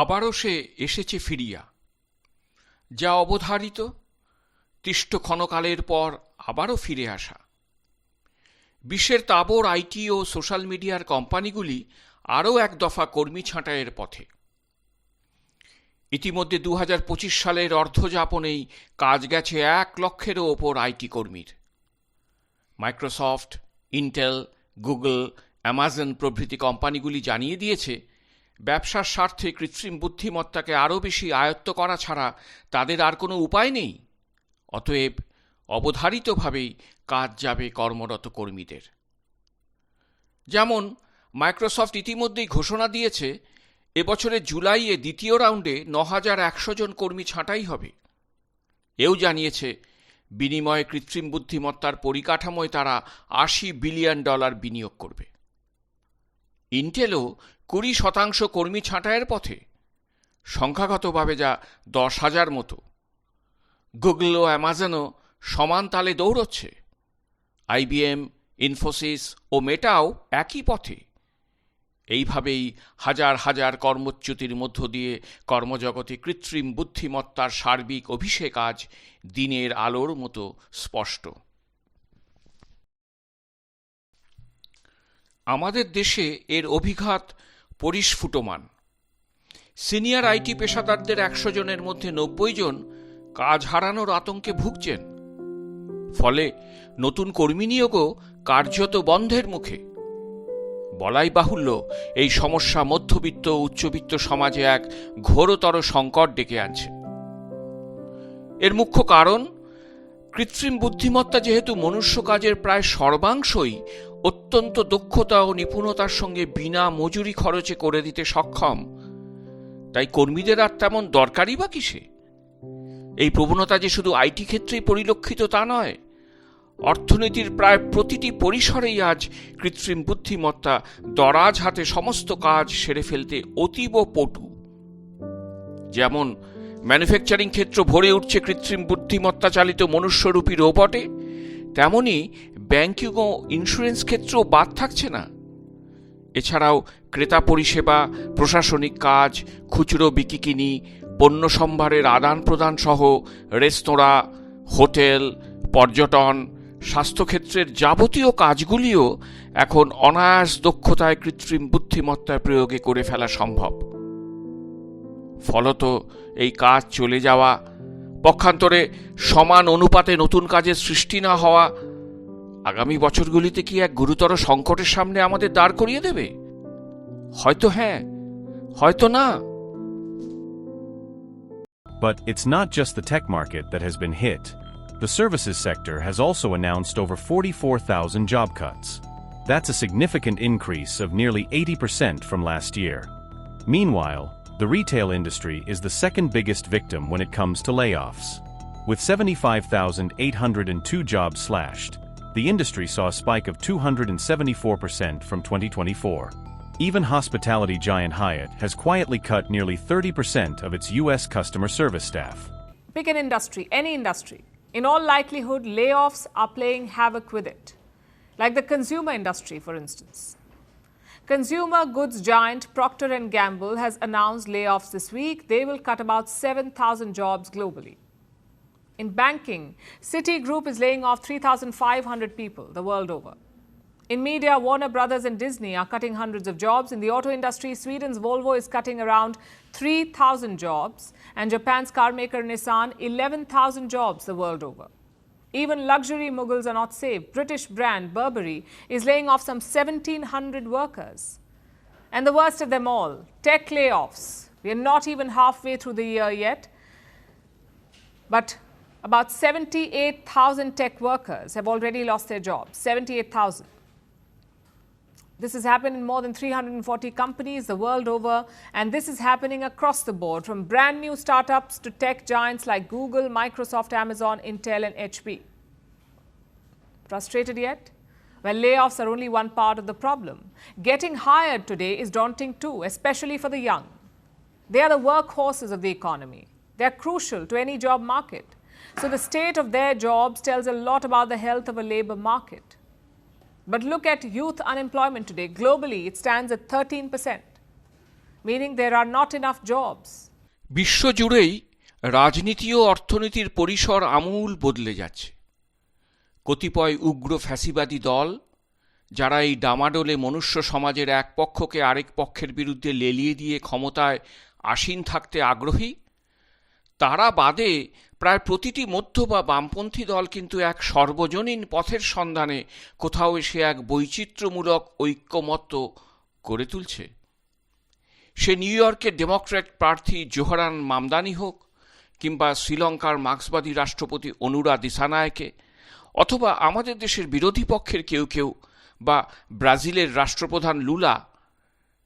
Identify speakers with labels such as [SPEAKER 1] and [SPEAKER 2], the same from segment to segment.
[SPEAKER 1] আবারও সে এসেছে ফিরিয়া। যা অবধারিত, তিষ্ট ক্ষণকালের পর আবারও ফিরে আসা। বিশ্বের তাবর, আইটি ও সোশ্যাল মিডিয়ার কোম্পানিগুলি আরও এক দফা কর্মী ছাঁটাইয়ের পথে। ইতিমধ্যে দু হাজার পঁচিশ সালের অর্থযাপনেই কাজ গেছে এক লক্ষেরও ওপর আইটি কর্মীর। মাইক্রোসফট, ইন্টেল, গুগল, অ্যামাজন প্রভৃতি কোম্পানিগুলি জানিয়ে দিয়েছে ব্যবসার স্বার্থে কৃত্রিম বুদ্ধিমত্তাকে আরও বেশি আয়ত্ত করা ছাড়া তাদের আর কোনো উপায় নেই। অতএব অবধারিতভাবেই কাজ যাবে কর্মরত কর্মীদের। যেমন, মাইক্রোসফট ইতিমধ্যেই ঘোষণা দিয়েছে, এবছরের জুলাইয়ে দ্বিতীয় রাউন্ডে ন হাজার একশো জন কর্মী ছাঁটাই হবে। এও জানিয়েছে, বিনিময়ে কৃত্রিম বুদ্ধিমত্তার পরিকাঠামোয় তারা আশি বিলিয়ন ডলার বিনিয়োগ করবে। ইন্টেলও কুড়ি শতাংশ কর্মী ছাঁটাইয়ের পথে। সংখ্যাগতভাবে যা দশ হাজার মতো। গুগল ও অ্যামাজনও সমান তালে দৌড়চ্ছে। আইবিএম ইনফোসিস ও মেটাও একই পথে। এইভাবেই হাজার হাজার কর্মচ্যুতির মধ্য দিয়ে কর্মজগতে কৃত্রিম বুদ্ধিমত্তার সার্বিক অভিষেক আজ দিনের আলোর মতো স্পষ্ট। আমাদের দেশে এর অভিঘাত পরিস্ফুটমান। সিনিয়র আইটি পেশাদারদের একশো জনের মধ্যে নব্বই জন কাজ হারানোর আতঙ্কে ভুগছেন। ফলে নতুন কর্মী নিয়োগও কার্যত বন্ধের মুখে। বলাই বাহুল্য, এই সমস্যা মধ্যবিত্ত উচ্চবিত্ত সমাজে এক ঘোরতর সংকট ডেকে আনছে। এর মুখ্য কারণ, কৃত্রিম বুদ্ধিমত্তা যেহেতু মনুষ্য কাজের প্রায় সর্বাংশই অত্যন্ত দক্ষতা ও নিপুণতার সঙ্গে বিনা মজুরি খরচে করে দিতে সক্ষম। তাই কর্মীদের আর তেমন দরকারই বা কিসে? এই প্রবণতা যে শুধু আইটি ক্ষেত্রেই পরিলক্ষিত তা নয়, অর্থনীতির প্রায় প্রতিটি পরিসরেই আজ কৃত্রিম বুদ্ধিমত্তা দরাজ হাতে সমস্ত কাজ সেরে ফেলতে অতীব পটু। যেমন ম্যানুফ্যাকচারিং ক্ষেত্র ভরে উঠছে কৃত্রিম বুদ্ধিমত্তা চালিত মনুষ্যরূপী রোবটে তেমনি ব্যাংকিং ও ইন্স্যুরেন্স ক্ষেত্রেও বাদ থাকছে না। এছাড়াও ক্রেতা পরিষেবা, প্রশাসনিক কাজ, খুচরো বিকিকিনি পণ্য সম্ভারের আদান প্রদান সহ রেস্তোরাঁ, হোটেল, পর্যটন, স্বাস্থ্যক্ষেত্রের যাবতীয় কাজগুলিও এখন অনায়াস দক্ষতায় কৃত্রিম বুদ্ধিমত্তার প্রয়োগে করে ফেলা সম্ভব। ফলত এই কাজ চলে যাওয়া পক্ষান্তরে সমান অনুপাতে নতুন কাজের সৃষ্টি না হওয়া আগামী বছরগুলিতে কি এক গুরুতর সংকটের সামনে আমাদের দাঁড় করিয়ে দেবে হয়তো হ্যাঁ হয়তো না
[SPEAKER 2] But it's not just the tech market that has been hit. The services sector has also announced over 44,000 job cuts. That's a significant increase of nearly 80% from last year. Meanwhile, the retail industry is the second biggest victim when it comes to layoffs. With 75,802 jobs slashed, the industry saw a spike of 274% from 2024. Even hospitality giant Hyatt has quietly cut nearly 30% of its U.S. customer service staff.
[SPEAKER 3] Pick an industry, any industry. In all likelihood, layoffs are playing havoc with it. Like the consumer industry, for instance. Consumer goods giant Procter & Gamble has announced layoffs this week. They will cut about 7,000 jobs globally. In banking, Citigroup is laying off 3,500 people the world over. In media, Warner Brothers and Disney are cutting hundreds of jobs. In the auto industry, Sweden's Volvo is cutting around 3,000 jobs, and Japan's car maker Nissan 11,000 jobs the world over. Even luxury moguls are not safe. British brand Burberry is laying off some 1,700 workers. And the worst of them all tech layoffs. We are not even halfway through the year yet. But about 78,000 tech workers have already lost their jobs. 78,000. This has happened in more than 340 companies the world over, and this is happening across the board from brand new startups to tech giants like Google, Microsoft, Amazon, Intel, and HP. Frustrated yet? Well, layoffs are only one part of the problem. Getting hired today is daunting too, especially for the young. They are the workhorses of the economy. They are crucial to any job market. So the state of their jobs tells a lot about the health of a labor market. But look at youth unemployment today. Globally, it stands at 13%. meaning there are not enough jobs.
[SPEAKER 1] বিশ্বজুড়েই রাজনীতি ও অর্থনীতির পরিসর আমূল বদলে যাচ্ছে কতিপয় উগ্র ফ্যাসিবাদী দল যারা এই ডামাডোলে মনুষ্য সমাজের এক পক্ষকে আরেক পক্ষের বিরুদ্ধে লেলিয়ে দিয়ে ক্ষমতায় আসীন থাকতে আগ্রহী তারা বাদে প্রায় প্রতিটি মধ্য বা বামপন্থী দল কিন্তু এক সর্বজনীন পথের সন্ধানে কোথাও এসে এক বৈচিত্র্যমূলক ঐক্যমত্য গড়ে তুলছে। সে নিউ ইয়র্কের ডেমোক্র্যাট প্রার্থী জোহরান মামদানি হোক কিংবা শ্রীলঙ্কার মার্ক্সবাদী রাষ্ট্রপতি অনুরা দিসানায়কে, অথবা আমাদের দেশের বিরোধী পক্ষের কেউ কেউ বা ব্রাজিলের রাষ্ট্রপ্রধান লুলা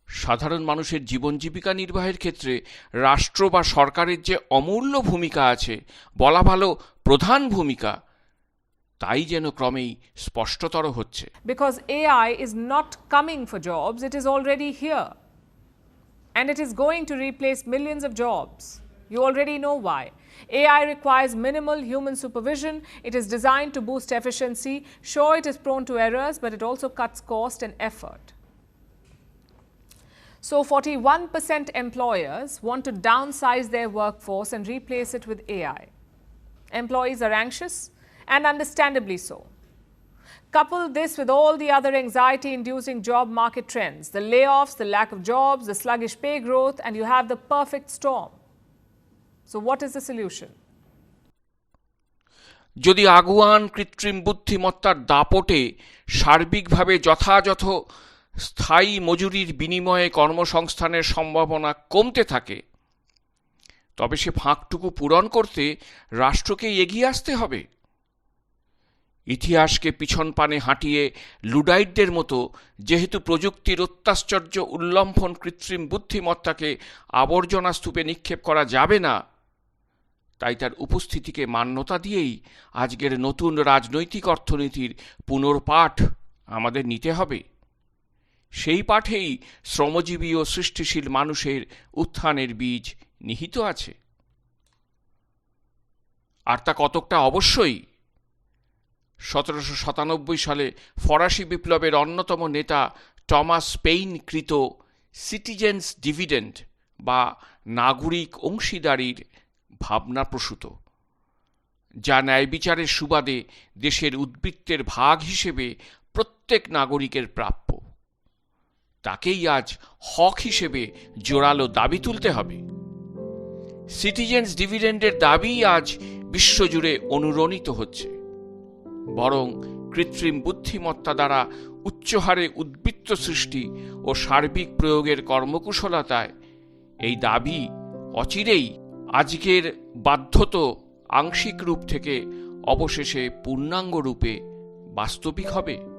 [SPEAKER 1] সাধারণ মানুষের জীবন জীবিকা নির্বাহের ক্ষেত্রে রাষ্ট্র বা সরকারের যে অমূল্য ভূমিকা আছে, বলা ভালো প্রধান ভূমিকা, তাই যেন ক্রমেই স্পষ্টতর হচ্ছে।
[SPEAKER 3] Because AI is not coming for jobs it is already here and it is going to replace millions of jobs you already know why I requires minimal human supervision it is design to boost efficiency so it is prone to errors but it also cuts cost and effort So, 41% employers want to downsize their workforce and replace it with AI. Employees are anxious, and understandably so. Couple this with all the other anxiety inducing job market trends the layoffs, the lack of jobs, the sluggish pay growth, and you have the perfect storm. So, what is the solution?
[SPEAKER 1] যদি আগুয়ান কৃত্রিম বুদ্ধিমত্তার দাপটে সার্বিকভাবে যথাযথ স্থায়ী মজুরির বিনিময়ে কর্মসংস্থানের সম্ভাবনা কমতে থাকে, তবে সে ফাঁকটুকু পূরণ করতে রাষ্ট্রকে এগিয়ে আসতে হবে। ইতিহাসকে পিছন পানে হাঁটিয়ে লুডাইটদের মতো, যেহেতু প্রযুক্তির অত্যাশ্চর্য উল্লম্ফন কৃত্রিম বুদ্ধিমত্তাকে আবর্জনা স্তূপে নিক্ষেপ করা যাবে না, তাই তার উপস্থিতিকে মান্যতা দিয়েই আজকের নতুন রাজনৈতিক অর্থনীতির পুনর্পাঠ আমাদের নিতে হবে। সেই পাঠেই শ্রমজীবী ও সৃষ্টিশীল মানুষের উত্থানের বীজ নিহিত আছে। আর তা কতকটা অবশ্যই? সতেরোশো সাতানব্বই সালে ফরাসি বিপ্লবের অন্যতম নেতা টমাস পেইন কৃত সিটিজেন্স ডিভিডেন্ড বা নাগরিক অংশীদারির ভাবনাপ্রসূত যা ন্যায় বিচারের সুবাদে দেশের উদ্বৃত্তের ভাগ হিসেবে প্রত্যেক নাগরিকের প্রাপ্য। তাকেই আজ হক হিসেবে জোরালো দাবি তুলতে হবে। সিটিজেন্স ডিভিডেন্ডের দাবি আজ বিশ্বজুড়ে অনুরণিত হচ্ছে। বরং কৃত্রিম বুদ্ধিমত্তা দ্বারা উচ্চহারে উদ্বৃত্ত সৃষ্টি ও সার্বিক প্রয়োগের কর্মকুশলতায় এই দাবি অচিরেই আজকের বাধ্যত আংশিক রূপ থেকে অবশেষে পূর্ণাঙ্গ রূপে বাস্তবিক হবে।